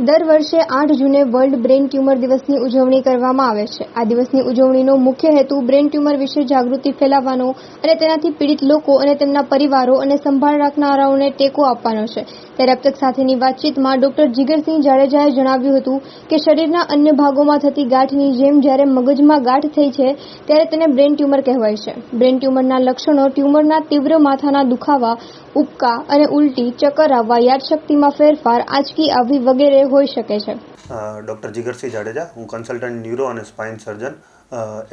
દર વર્ષે આઠ જૂને વર્લ્ડ બ્રેન ટ્યુમર દિવસની ઉજવણી કરવામાં આવે છે. આ દિવસની ઉજવણીનો મુખ્ય હેતુ બ્રેન ટ્યુમર વિશે જાગૃતિ ફેલાવવાનો અને તેનાથી પીડિત લોકો અને તેમના પરિવારો અને સંભાળ રાખનારાઓને ટેકો આપવાનો છે. ત્યારે અબતક સાથેની વાતચીતમાં ડોક્ટર જીગરસિંહ જાડેજાએ જણાવ્યું હતું કે શરીરના અન્ય ભાગોમાં થતી ગાંઠની જેમ જ્યારે મગજમાં ગાંઠ થઈ છે, ત્યારે તેને બ્રેન ટ્યુમર કહેવાય છે. બ્રેન ટ્યુમરના લક્ષણો ટ્યુમરના તીવ્ર માથાના દુખાવા, ઉબકા અને ઉલટી, ચક્કર આવવા, યાદશક્તિમાં ફેરફાર, આંચકી આવવી વગેરે હોઈ શકે છે. ડૉક્ટર જીગરસિંહ જાડેજા, હું કન્સલ્ટન્ટ ન્યુરો અને spine surgeon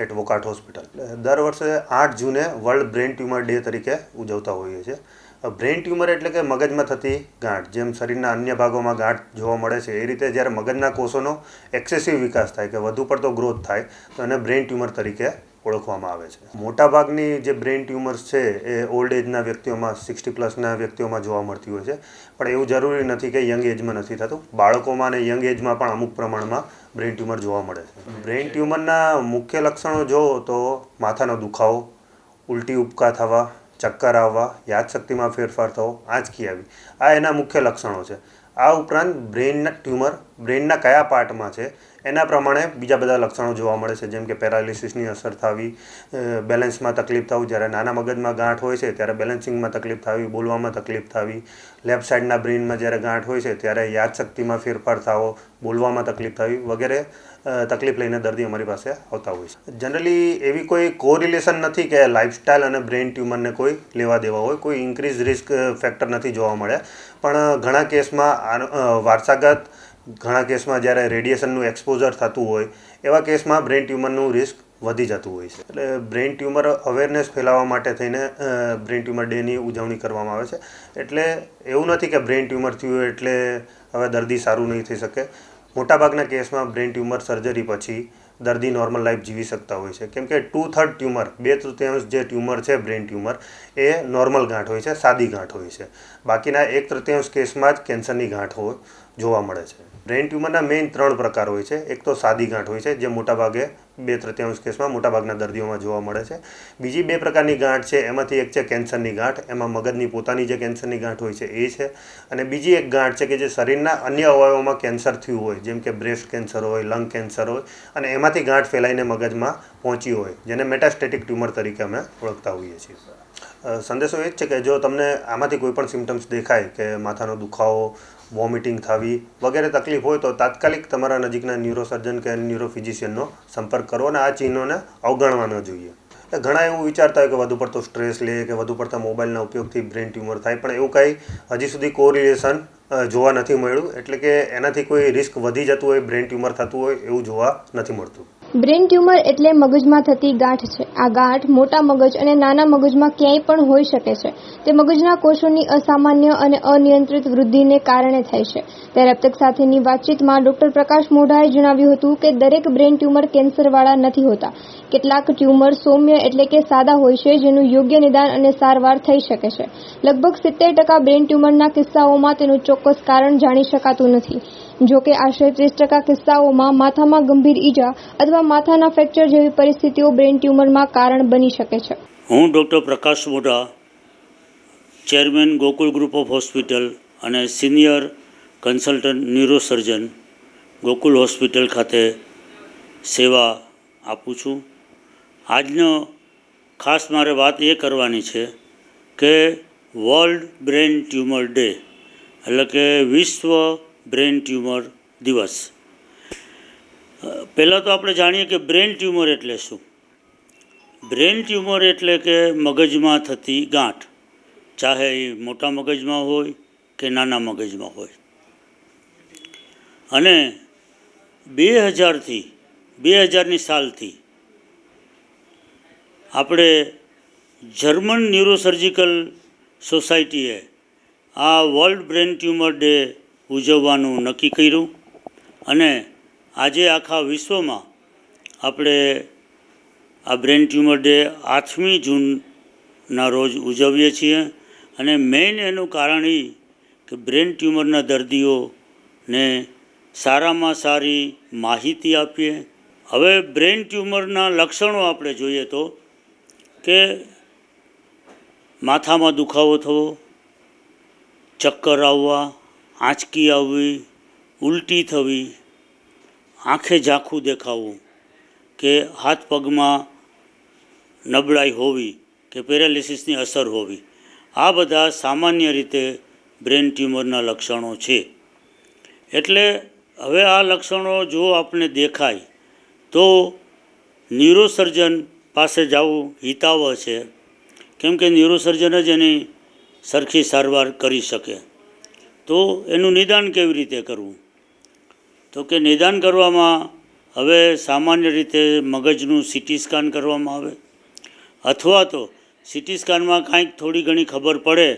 at Wockhardt hospital. દર વર્ષે આઠ જૂને વર્લ્ડ બ્રેન ટ્યુમર ડે તરીકે ઉજવતા હોઈએ છીએ. બ્રેન ટ્યુમર એટલે કે મગજમાં થતી ગાંઠ, જેમ શરીરના અન્ય ભાગોમાં ગાંઠ જોવા મળે છે, એ રીતે જ્યારે મગજના કોષોનો એક્સેસિવ વિકાસ થાય કે વધુ પડતો ગ્રોથ થાય, તો એને બ્રેન ટ્યુમર તરીકે ઓળખવામાં આવે છે. મોટાભાગની જે બ્રેન ટ્યુમર્સ છે એ ઓલ્ડ એજના વ્યક્તિઓમાં, સિક્સટી પ્લસના વ્યક્તિઓમાં જોવા મળતી હોય છે. પણ એવું જરૂરી નથી કે યંગ એજમાં નથી થતું. બાળકોમાં અને યંગ એજમાં પણ અમુક પ્રમાણમાં બ્રેઇન ટ્યુમર જોવા મળે છે. બ્રેઇન ટ્યુમરના મુખ્ય લક્ષણો જો તો માથાનો દુખાવો, ઉલટી ઉપકા થવા, ચક્કર આવવા, યાદશક્તિમાં ફેરફાર થવો, આંચકી આવી. આ એના મુખ્ય લક્ષણો છે. આ ઉપરાંત બ્રેનના ટ્યુમર બ્રેનના કયા પાર્ટમાં છે એના પ્રમાણે બીજા બધા લક્ષણો જોવા મળે છે, જેમ કે પેરાલિસિસની અસર થવી બેલેન્સમાં તકલીફ થવું, જ્યારે નાના મગજમાં ગાંઠ હોય છે, ત્યારે બેલેન્સિંગમાં તકલીફ થવી, બોલવામાં તકલીફ થવી, લેફ્ટ સાઈડના બ્રેઇનમાં જ્યારે ગાંઠ હોય છે, ત્યારે યાદશક્તિમાં ફેરફાર થવો, બોલવામાં તકલીફ થવી વગેરે તકલીફ લઈને દર્દી અમારી પાસે આવતા હોય છે. જનરલી એવી કોઈ કોરિલેશન નથી કે લાઇફસ્ટાઇલ અને બ્રેઇન ટ્યુમરને કોઈ લેવા દેવા હોય, કોઈ ઇન્ક્રીઝ રિસ્ક ફેક્ટર નથી જોવા મળ્યા. પણ ઘણા કેસમાં વારસાગત ઘણા કેસમાં જ્યારે રેડિયેશનનું એક્સપોઝર થતું હોય, એવા કેસમાં બ્રેન ટ્યુમરનું રિસ્ક વધી જતું હોય છે. એટલે બ્રેન ટ્યુમર અવેરનેસ ફેલાવવા માટે થઈને બ્રેન ટ્યુમર ડેની ઉજવણી કરવામાં આવે છે. એટલે એવું નથી કે બ્રેન ટ્યુમર થયું એટલે હવે દર્દી સારું નહીં થઈ શકે. મોટાભાગના કેસમાં બ્રેન ટ્યુમર સર્જરી પછી દર્દી નોર્મલ લાઈફ જીવી શકતા હોય છે. કેમ કે ટુ થર્ડ ટ્યુમર બે તૃતીયાંશ જે ટ્યુમર છે બ્રેન ટ્યુમર એ નોર્મલ ગાંઠ હોય છે, સાદી ગાંઠ હોય છે. બાકીના એક તૃતીયાંશ કેસમાં જ કેન્સરની ગાંઠ હોય જોવા મળે છે. બ્રેન ટ્યુમરના મેઇન ત્રણ પ્રકાર હોય છે. એક તો સાદી ગાંઠ હોય છે, જે મોટાભાગે બે તૃતીયાંશ કેસમાં મોટાભાગના દર્દીઓમાં જોવા મળે છે. બીજી બે પ્રકારની ગાંઠ છે, એમાંથી એક છે કેન્સરની ગાંઠ, એમાં મગજની પોતાની જે કેન્સરની ગાંઠ હોય છે એ છે. અને બીજી એક ગાંઠ છે કે જે શરીરના અન્ય અવયવોમાં કેન્સર થયું હોય, જેમ કે બ્રેસ્ટ કેન્સર હોય, લંગ કેન્સર હોય, અને એમાંથી ગાંઠ ફેલાઈને મગજમાં પહોંચી હોય, જેને મેટાસ્ટેટિક ટ્યુમર તરીકે અમે ઓળખતા હોઈએ છીએ. સંદેશો એ જ છે કે જો તમને આમાંથી કોઈ પણ સિમ્ટમ્સ દેખાય કે માથાનો દુખાવો વોમિટિંગ થવી વગેરે તકલીફ હોય તો તાત્કાલિક તમારા નજીકના ન્યુરોસર્જન કે ન્યુરોફિઝિશિયનનો સંપર્ક કરો અને આ ચિહ્નોને અવગણવા ન જોઈએ. એટલે ઘણા એવું વિચારતા હોય કે વધુ પડતો સ્ટ્રેસ લે કે વધુ પડતા મોબાઈલના ઉપયોગથી બ્રેન ટ્યુમર થાય, પણ એવું કાંઈ હજી સુધી કોરિલેશન જોવા નથી મળ્યું. એટલે કે એનાથી કોઈ રિસ્ક વધી જતું હોય બ્રેન ટ્યુમર થતું હોય એવું જોવા નથી મળતું. બ્રેન ટ્યુમર એટલે મગજમાં થતી ગાંઠ છે. આ ગાંઠ મોટા મગજ અને નાના મગજમાં ક્યાંય પણ હોઈ શકે છે. તે મગજના કોષોની અસામાન્ય અને અનિયંત્રિત વૃદ્ધિને કારણે થાય છે. ત્યારે અબતક સાથેની વાતચીતમાં ડોક્ટર પ્રકાશ મોઢાએ જણાવ્યું હતું કે દરેક બ્રેન ટ્યુમર કેન્સરવાળા નથી હોતા. કેટલાક ટ્યુમર સૌમ્ય એટલે કે સાદા હોય છે, જેનું યોગ્ય નિદાન અને સારવાર થઈ શકે છે. લગભગ સિત્તેર ટકા બ્રેન ટ્યુમરના કિસ્સાઓમાં તેનું ચોક્કસ કારણ જાણી શકાતું નથી. જો કે આશરે ત્રીસ ટકા કિસ્સાઓમાં માથામાં ગંભીર ઈજા અથવા માથાના ફ્રેક્ચર જેવી પરિસ્થિતિઓ બ્રેન ટ્યુમરમાં કારણ બની શકે છે. હું doctor Prakash Modha, chairman Gokul group of hospital અને senior consultant neurosurgeon Gokul hospital ખાતે સેવા આપું છું. આજનો ખાસ મારે વાત એ કરવાની છે કે વર્લ્ડ બ્રેન ટ્યુમર ડે એટલે કે વિશ્વ બ્રેન ટ્યુમર દિવસ. પહેલાં તો આપણે જાણીએ કે બ્રેન ટ્યુમર એટલે શું? બ્રેન ટ્યુમર એટલે કે મગજમાં થતી ગાંઠ. ચાહે એ મોટા મગજમાં હોય કે નાના મગજમાં હોય. અને બે હજારથી બે હજારની સાલથી આપણે જર્મન ન્યુરોસર્જિકલ સોસાયટીએ આ વર્લ્ડ બ્રેન ટ્યુમર ડે ઉજવવાનું નક્કી કર્યું અને આજે આખા વિશ્વમાં આપણે આ બ્રેન ટ્યુમર ડે આઠમી જૂનના રોજ ઉજવીએ છીએ અને મેઇન એનું કારણ એ કે બ્રેન ટ્યુમરના દર્દીઓને સારામાં સારી માહિતી આપીએ. હવે બ્રેન ટ્યુમરના લક્ષણો આપણે જોઈએ તો કે માથામાં દુખાવો થવો, ચક્કર આવવા આંચકી આવવી, ઉલટી થવી, આંખે ઝાંખું દેખાવું, કે હાથ પગમાં નબળાઈ હોવી, કે પેરાલિસિસની અસર હોવી, આ બધા સામાન્ય રીતે બ્રેન ટ્યુમરના લક્ષણો છે. એટલે હવે આ લક્ષણો જો આપને દેખાય, તો ન્યુરોસર્જન પાસે જવું હિતાવહ છે. કેમ કે ન્યુરોસર્જન જ એની સરખી સારવાર કરી શકે. તો એનું નિદાન કેવી રીતે કરવું? તો કે નિદાન કરવામાં હવે સામાન્ય રીતે મગજનું સિટી સ્કેન કરવામાં આવે. અથવા તો સિટી સ્કેનમાં કાંઈક થોડી ઘણી ખબર પડે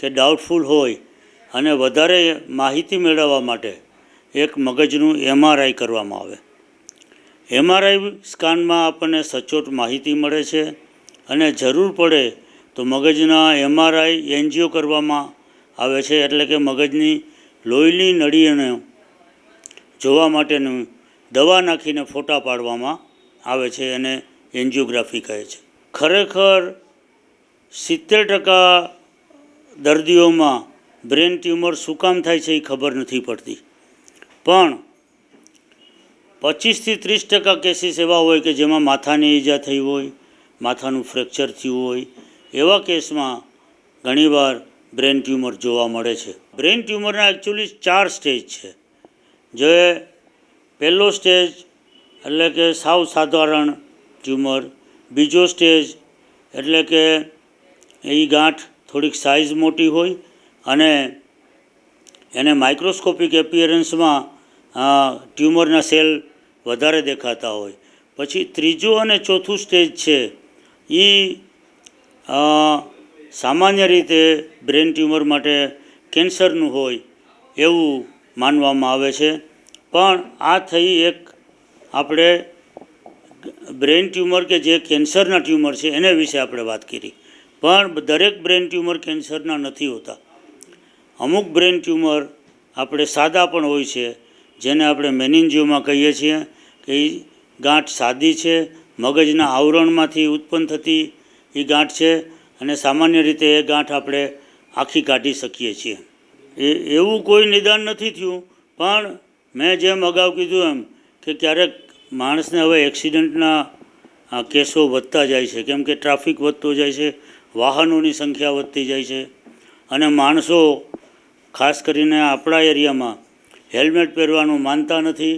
કે ડાઉટફુલ હોય અને વધારે માહિતી મેળવવા માટે એક મગજનું એમઆરઆઈ કરવામાં આવે. એમઆરઆઈ સ્કાનમાં આપણને સચોટ માહિતી મળે છે અને જરૂર પડે તો મગજના એમઆરઆઈ એનજીઓ કરવામાં આવે છે એટલે કે મગજની લોહીની નળીઓને જોવા માટેનું દવા નાખીને ફોટા પાડવામાં આવે છે એને એન્જિયોગ્રાફી કહે છે. ખરેખર સિત્તેર ટકા દર્દીઓમાં બ્રેન ટ્યુમર શું કામ થાય છે એ ખબર નથી પડતી. પણ પચીસથી ત્રીસ ટકા કેસીસ એવા હોય કે જેમાં માથાની ઈજા થઈ હોય, માથાનું ફ્રેક્ચર થયું હોય, એવા કેસમાં ઘણીવાર બ્રેન ટ્યુમર જોવા મળે છે. બ્રેન ટ્યુમરના એકચ્યુઅલી ચાર સ્ટેજ છે. જે પહેલો સ્ટેજ એટલે કે સાવ સાધારણ ટ્યુમર, બીજો સ્ટેજ એટલે કે એ ગાંઠ થોડીક સાઇઝ મોટી હોય અને એને માઇક્રોસ્કોપિક એપિયરન્સમાં ટ્યુમરના સેલ વધારે દેખાતા હોય. પછી ત્રીજું અને ચોથું સ્ટેજ છે. એ સામાન્ય રીતે બ્રેન ટ્યુમર માટે કેન્સરનું હોય એવું માનવામાં આવે છે. પણ આ થઈ એક આપણે બ્રેન ટ્યુમર કે જે કેન્સરના ટ્યુમર છે એને વિશે આપણે વાત કરી. પણ દરેક બ્રેન ટ્યુમર કેન્સરના નથી હોતા. અમુક બ્રેન ટ્યુમર આપણે સાદા પણ હોય છે, જેને આપણે મેનિન્જિયોમાં કહીએ છીએ કે એ ગાંઠ સાદી છે, મગજના આવરણમાંથી ઉત્પન્ન થતી એ ગાંઠ છે અને સામાન્ય રીતે એ ગાંઠ આપણે આખી કાઢી શકીએ છીએ. એ, એવું કોઈ નિદાન નથી થયું, પણ મેં જેમ અગાઉ કીધું એમ કે ક્યારેક માણસને હવે એક્સિડન્ટના કેસો વધતા જાય છે, કેમ કે ટ્રાફિક વધતો જાય છે, વાહનોની સંખ્યા વધતી જાય છે, અને માણસો, ખાસ કરીને આપણા એરિયામાં, હેલ્મેટ પહેરવાનું માનતા નથી,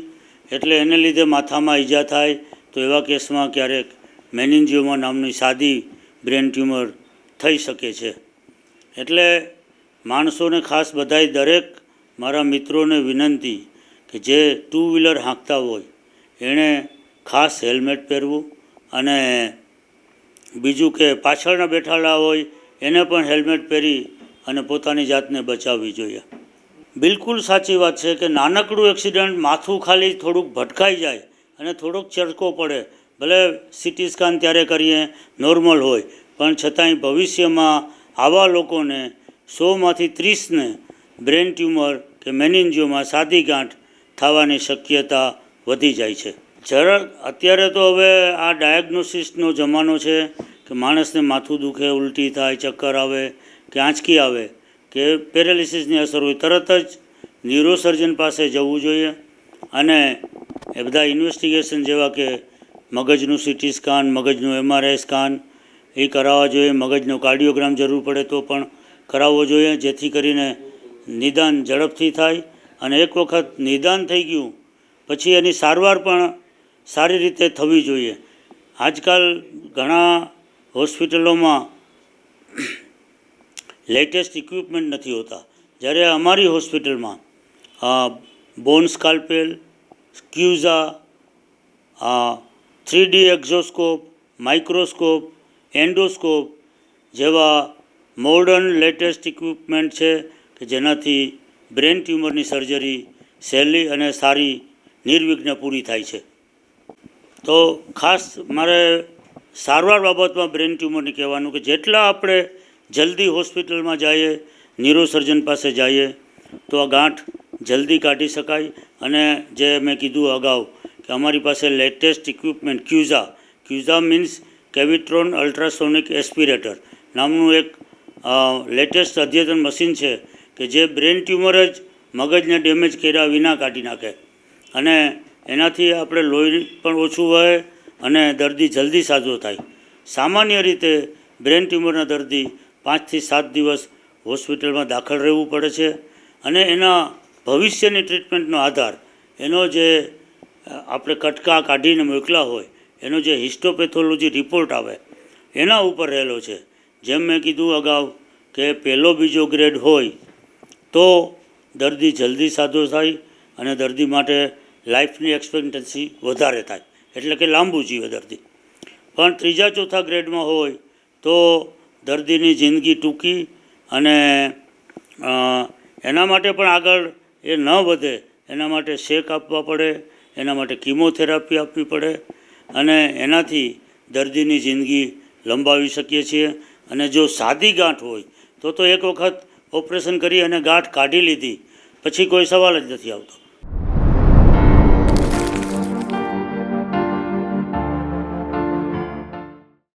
એટલે એને લીધે માથામાં ઈજા થાય, તો એવા કેસમાં ક્યારેક મેનિન્જિયોમા નામની સાદી બ્રેન ટ્યુમર થઈ શકે છે. એટલે માણસોને ખાસ બધાય દરેક મારા મિત્રોને વિનંતી કે જે ટુ વ્હીલર હાંકતા હોય, એણે ખાસ હેલ્મેટ પહેરવું અને બીજું કે પાછળના બેઠાલા હોય, એને પણ હેલ્મેટ પહેરી અને પોતાની જાતને બચાવવી જોઈએ. બિલકુલ સાચી વાત છે કે નાનકડું એક્સિડન્ટ માથું ખાલી થોડુંક ભટકાઈ જાય અને થોડોક ચરકો પડે. ભલે સિટી સ્કેન ત્યારે કરીએ નોર્મલ હોય પણ છતાંય ભવિષ્યમાં આવા લોકોને સોમાંથી ત્રીસને બ્રેન ટ્યુમર કે મેનિન્જિયોમાં સાદી ગાંઠ થવાની શક્યતા વધી જાય છે. જરા અત્યારે તો હવે આ ડાયગ્નોસિસનો જમાનો છે કે માણસને માથું દુખે, ઉલટી થાય, ચક્કર આવે કે આંચકી આવે, કે પેરાલિસિસની અસર હોય, તરત જ ન્યુરોસર્જન પાસે જવું જોઈએ. અને એ બધા ઇન્વેસ્ટિગેશન જેવા કે મગજનું સિટી સ્કાન, મગજનું એમઆરઆઈ સ્કેન એ કરાવવા જોઈએ, મગજનો કાર્ડિયોગ્રામ જરૂર પડે તો પણ કરાવવો જોઈએ, જેથી કરીને નિદાન ઝડપથી થાય અને એક વખત નિદાન થઈ ગયું, પછી એની સારવાર પણ સારી રીતે થવી જોઈએ. આજકાલ ઘણા હોસ્પિટલોમાં લેટેસ્ટ ઇક્વિપમેન્ટ નથી હોતા. જ્યારે અમારી હોસ્પિટલમાં bone scalpel, સ્ક્યુઝા three D exoscope, microscope endoscope જેવા મોડર્ન લેટેસ્ટ ઇક્વિપમેન્ટ છે કે જેનાથી બ્રેન ટ્યુમરની સર્જરી સહેલી અને સારી નિર્વિઘ્ન પૂરી થાય છે. તો ખાસ મારે સારવાર બાબતમાં બ્રેન ટ્યુમરની કહેવાનું કે જેટલા આપણે જલ્દી હોસ્પિટલમાં જઈએ, ન્યુરોસર્જન પાસે જઈએ, તો આ ગાંઠ જલ્દી કાઢી શકાય અને જે મેં કીધું અગાઉ કે અમારી પાસે latest equipment CUSA CUSA means Cavitron ultrasonic aspirator નામનું એક લેટેસ્ટ અદ્યતન મશીન છે કે જે બ્રેન ટ્યુમર જ મગજને ડેમેજ કર્યા વિના કાઢી નાખે. અને એનાથી આપણે લોહી પણ ઓછું વહે અને દર્દી જલ્દી સાજો થાય. સામાન્ય રીતે બ્રેન ટ્યુમરના દર્દી પાંચથી સાત દિવસ હોસ્પિટલમાં દાખલ રહેવું પડે છે અને એના ભવિષ્યની ટ્રીટમેન્ટનો આધાર એનો જે આપણે કટકા કાઢીને મોકલા હોય એનો જે હિસ્ટોપેથોલોજી રિપોર્ટ આવે, એના ઉપર રહેલો છે. જેમ મેં કીધું અગાઉ કે પહેલો બીજો ગ્રેડ હોય તો દર્દી જલ્દી સાજો થાય અને દર્દી માટે લાઈફની એક્સપેક્ટન્સી વધારે થાય. એટલે કે લાંબુ જીવે દર્દી. પણ ત્રીજા ચોથા ગ્રેડમાં હોય તો દર્દીની જિંદગી ટૂંકી અને એના માટે પણ આગળ એ ન વધે. એના માટે શેક આપવા પડે, એના માટે કીમોથેરાપી આપવી પડે અને એનાથી દર્દીની જિંદગી લંબાવી શકીએ છીએ. અને જો સાદી ગાંઠ હોય, તો તો એક વખત ઓપરેશન કરી અને ગાંઠ કાઢી લીધી. પછી કોઈ સવાલ જ નથી આવતો.